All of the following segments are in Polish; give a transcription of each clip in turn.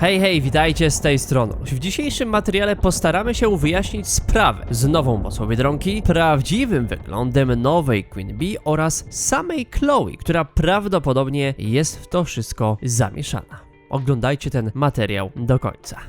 Hej, hej, witajcie z tej strony. W dzisiejszym materiale postaramy się wyjaśnić sprawę z nową mocą Biedronki, prawdziwym wyglądem nowej Queen Bee oraz samej Chloe, która prawdopodobnie jest w to wszystko zamieszana. Oglądajcie ten materiał do końca.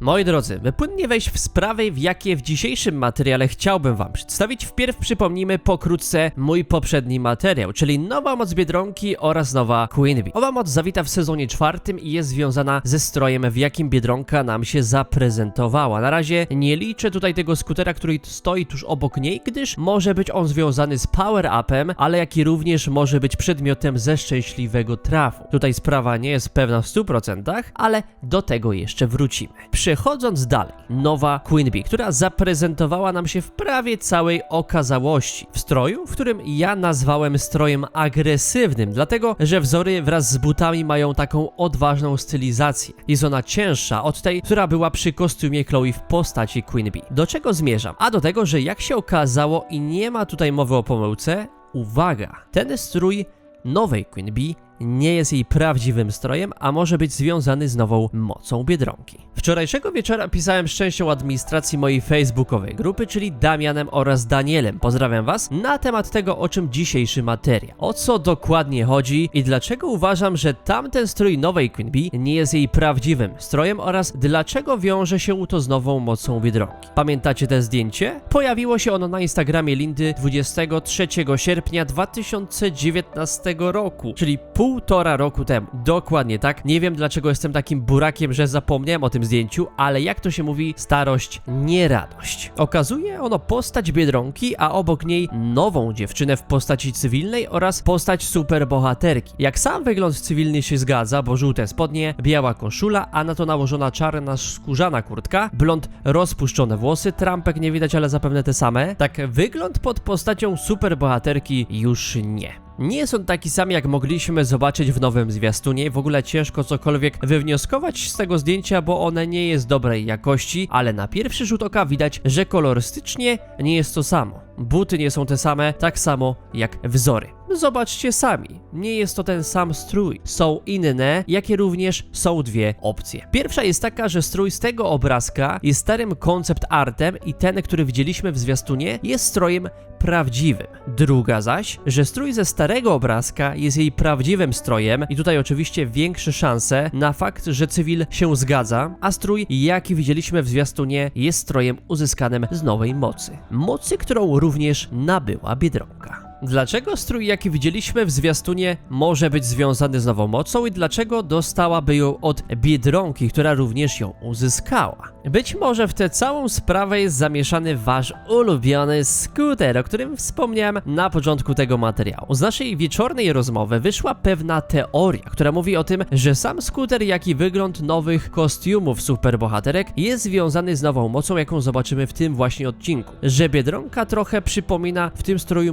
Moi drodzy, by płynnie wejść w sprawy, w jakie w dzisiejszym materiale chciałbym wam przedstawić, wpierw przypomnijmy pokrótce mój poprzedni materiał, czyli nowa moc Biedronki oraz nowa Queen Bee. Owa moc zawita w sezonie czwartym i jest związana ze strojem, w jakim Biedronka nam się zaprezentowała. Na razie nie liczę tutaj tego skutera, który stoi tuż obok niej, gdyż może być on związany z power-upem, ale jak i również może być przedmiotem ze szczęśliwego trafu. Tutaj sprawa nie jest pewna w 100%, ale do tego jeszcze wrócimy. Przechodząc dalej, nowa Queen Bee, która zaprezentowała nam się w prawie całej okazałości. W stroju, w którym ja nazwałem strojem agresywnym, dlatego że wzory wraz z butami mają taką odważną stylizację. Jest ona cięższa od tej, która była przy kostiumie Chloe w postaci Queen Bee. Do czego zmierzam? A do tego, że jak się okazało i nie ma tutaj mowy o pomyłce, uwaga, ten strój nowej Queen Bee nie jest jej prawdziwym strojem, a może być związany z nową mocą Biedronki. Wczorajszego wieczora pisałem z częścią administracji mojej facebookowej grupy, czyli Damianem oraz Danielem. Pozdrawiam was na temat tego, o czym dzisiejszy materiał. O co dokładnie chodzi i dlaczego uważam, że tamten strój nowej Queen Bee nie jest jej prawdziwym strojem oraz dlaczego wiąże się to z nową mocą Biedronki. Pamiętacie te zdjęcie? Pojawiło się ono na Instagramie Lindy 23 sierpnia 2019 roku, czyli półtora roku temu. Dokładnie tak. Nie wiem dlaczego jestem takim burakiem, że zapomniałem o tym zdjęciu, ale jak to się mówi, starość nie radość. Okazuje ono postać Biedronki, a obok niej nową dziewczynę w postaci cywilnej oraz postać superbohaterki. Jak sam wygląd cywilny się zgadza, bo żółte spodnie, biała koszula, a na to nałożona czarna skórzana kurtka, blond rozpuszczone włosy, trampek nie widać, ale zapewne te same. Tak wygląd pod postacią superbohaterki już nie. Nie jest on taki sam, jak mogliśmy zobaczyć w nowym zwiastunie. W ogóle ciężko cokolwiek wywnioskować z tego zdjęcia, bo one nie jest dobrej jakości, ale na pierwszy rzut oka widać, że kolorystycznie nie jest to samo. Buty nie są te same, tak samo jak wzory. Zobaczcie sami, nie jest to ten sam strój. Są inne, jakie również są dwie opcje. Pierwsza jest taka, że strój z tego obrazka jest starym koncept artem i ten, który widzieliśmy w zwiastunie, jest strojem prawdziwym. Druga zaś, że strój ze starego obrazka jest jej prawdziwym strojem i tutaj oczywiście większe szanse na fakt, że cywil się zgadza, a strój, jaki widzieliśmy w zwiastunie, jest strojem uzyskanym z nowej mocy. Mocy, którą również nabyła Biedronka. Dlaczego strój, jaki widzieliśmy w zwiastunie, może być związany z nową mocą i dlaczego dostałaby ją od Biedronki, która również ją uzyskała? Być może w tę całą sprawę jest zamieszany wasz ulubiony skuter, o którym wspomniałem na początku tego materiału. Z naszej wieczornej rozmowy wyszła pewna teoria, która mówi o tym, że sam skuter, jak i wygląd nowych kostiumów superbohaterek jest związany z nową mocą, jaką zobaczymy w tym właśnie odcinku. Że Biedronka trochę przypomina w tym stroju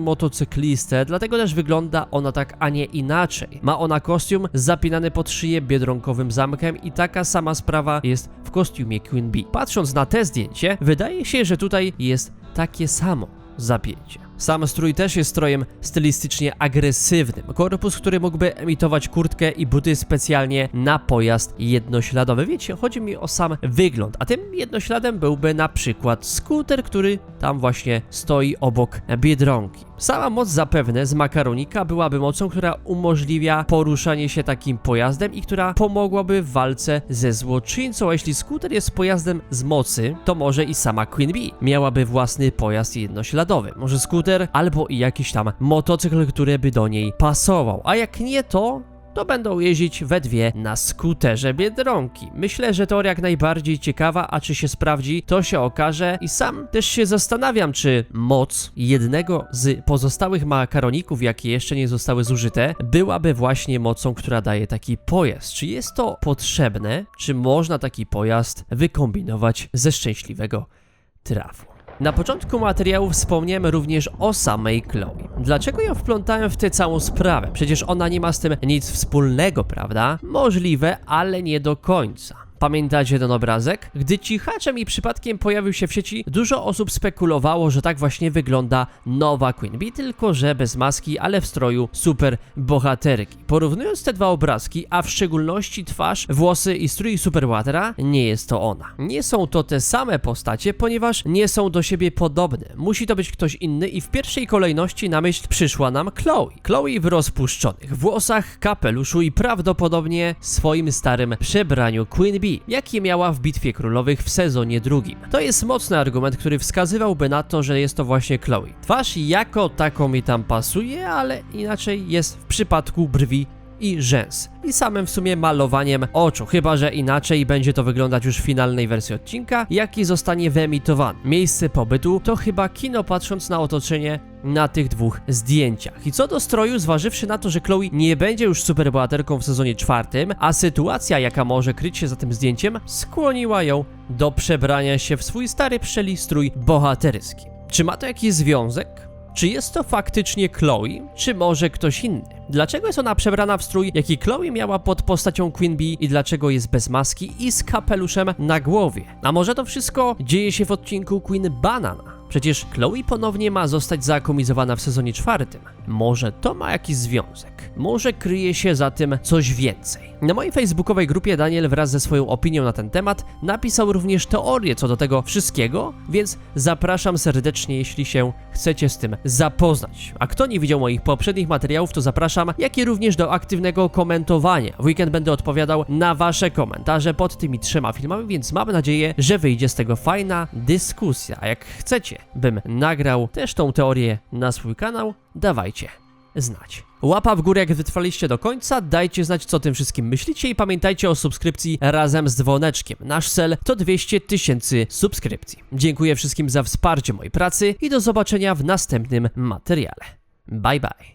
dlatego też wygląda ona tak, a nie inaczej. Ma ona kostium zapinany pod szyję biedronkowym zamkiem i taka sama sprawa jest w kostiumie Queen Bee. Patrząc na te zdjęcie, wydaje się, że tutaj jest takie samo zapięcie. Sam strój też jest strojem stylistycznie agresywnym. Korpus, który mógłby emitować kurtkę i buty specjalnie na pojazd jednośladowy. Wiecie, chodzi mi o sam wygląd, a tym jednośladem byłby na przykład skuter, który tam właśnie stoi obok Biedronki. Sama moc zapewne z makaronika byłaby mocą, która umożliwia poruszanie się takim pojazdem i która pomogłaby w walce ze złoczyńcą. A jeśli skuter jest pojazdem z mocy, to może i sama Queen Bee miałaby własny pojazd jednośladowy. Może skuter albo i jakiś tam motocykl, który by do niej pasował. A jak nie to, to będą jeździć we dwie na skuterze Biedronki. Myślę, że teoria jak najbardziej ciekawa, a czy się sprawdzi, to się okaże i sam też się zastanawiam, czy moc jednego z pozostałych makaroników, jakie jeszcze nie zostały zużyte, byłaby właśnie mocą, która daje taki pojazd. Czy jest to potrzebne? Czy można taki pojazd wykombinować ze szczęśliwego trafu? Na początku materiału wspomniałem również o samej Chloe. Dlaczego ją wplątałem w tę całą sprawę? Przecież ona nie ma z tym nic wspólnego, prawda? Możliwe, ale nie do końca. Pamiętacie ten obrazek? Gdy cichaczem i przypadkiem pojawił się w sieci, dużo osób spekulowało, że tak właśnie wygląda nowa Queen Bee, tylko że bez maski, ale w stroju super bohaterki. Porównując te dwa obrazki, a w szczególności twarz, włosy i strój superbohatera, nie jest to ona. Nie są to te same postacie, ponieważ nie są do siebie podobne. Musi to być ktoś inny i w pierwszej kolejności na myśl przyszła nam Chloe. Chloe w rozpuszczonych włosach, kapeluszu i prawdopodobnie swoim starym przebraniu Queen Bee, jakie miała w Bitwie Królowych w sezonie drugim. To jest mocny argument, który wskazywałby na to, że jest to właśnie Chloe. Twarz jako taką mi tam pasuje, ale inaczej jest w przypadku brwi i rzęs. I samym w sumie malowaniem oczu, chyba że inaczej będzie to wyglądać już w finalnej wersji odcinka, jaki zostanie wyemitowany. Miejsce pobytu to chyba kino patrząc na otoczenie na tych dwóch zdjęciach. I co do stroju, zważywszy na to, że Chloe nie będzie już superbohaterką w sezonie czwartym, a sytuacja, jaka może kryć się za tym zdjęciem, skłoniła ją do przebrania się w swój stary pszczeli strój bohaterski. Czy ma to jakiś związek? Czy jest to faktycznie Chloe, czy może ktoś inny? Dlaczego jest ona przebrana w strój, jaki Chloe miała pod postacią Queen Bee i dlaczego jest bez maski i z kapeluszem na głowie? A może to wszystko dzieje się w odcinku Queen Banana? Przecież Chloe ponownie ma zostać zaakomizowana w sezonie czwartym. Może to ma jakiś związek? Może kryje się za tym coś więcej? Na mojej facebookowej grupie Daniel wraz ze swoją opinią na ten temat napisał również teorię co do tego wszystkiego, więc zapraszam serdecznie, jeśli się chcecie z tym zapoznać. A kto nie widział moich poprzednich materiałów, to zapraszam, jak i również do aktywnego komentowania. W weekend będę odpowiadał na wasze komentarze pod tymi trzema filmami, więc mam nadzieję, że wyjdzie z tego fajna dyskusja. A jak chcecie, bym nagrał też tą teorię na swój kanał, dawajcie znać. Łapa w górę, jak wytrwaliście do końca, dajcie znać, co tym wszystkim myślicie i pamiętajcie o subskrypcji razem z dzwoneczkiem. Nasz cel to 200 tysięcy subskrypcji. Dziękuję wszystkim za wsparcie mojej pracy i do zobaczenia w następnym materiale. Bye bye.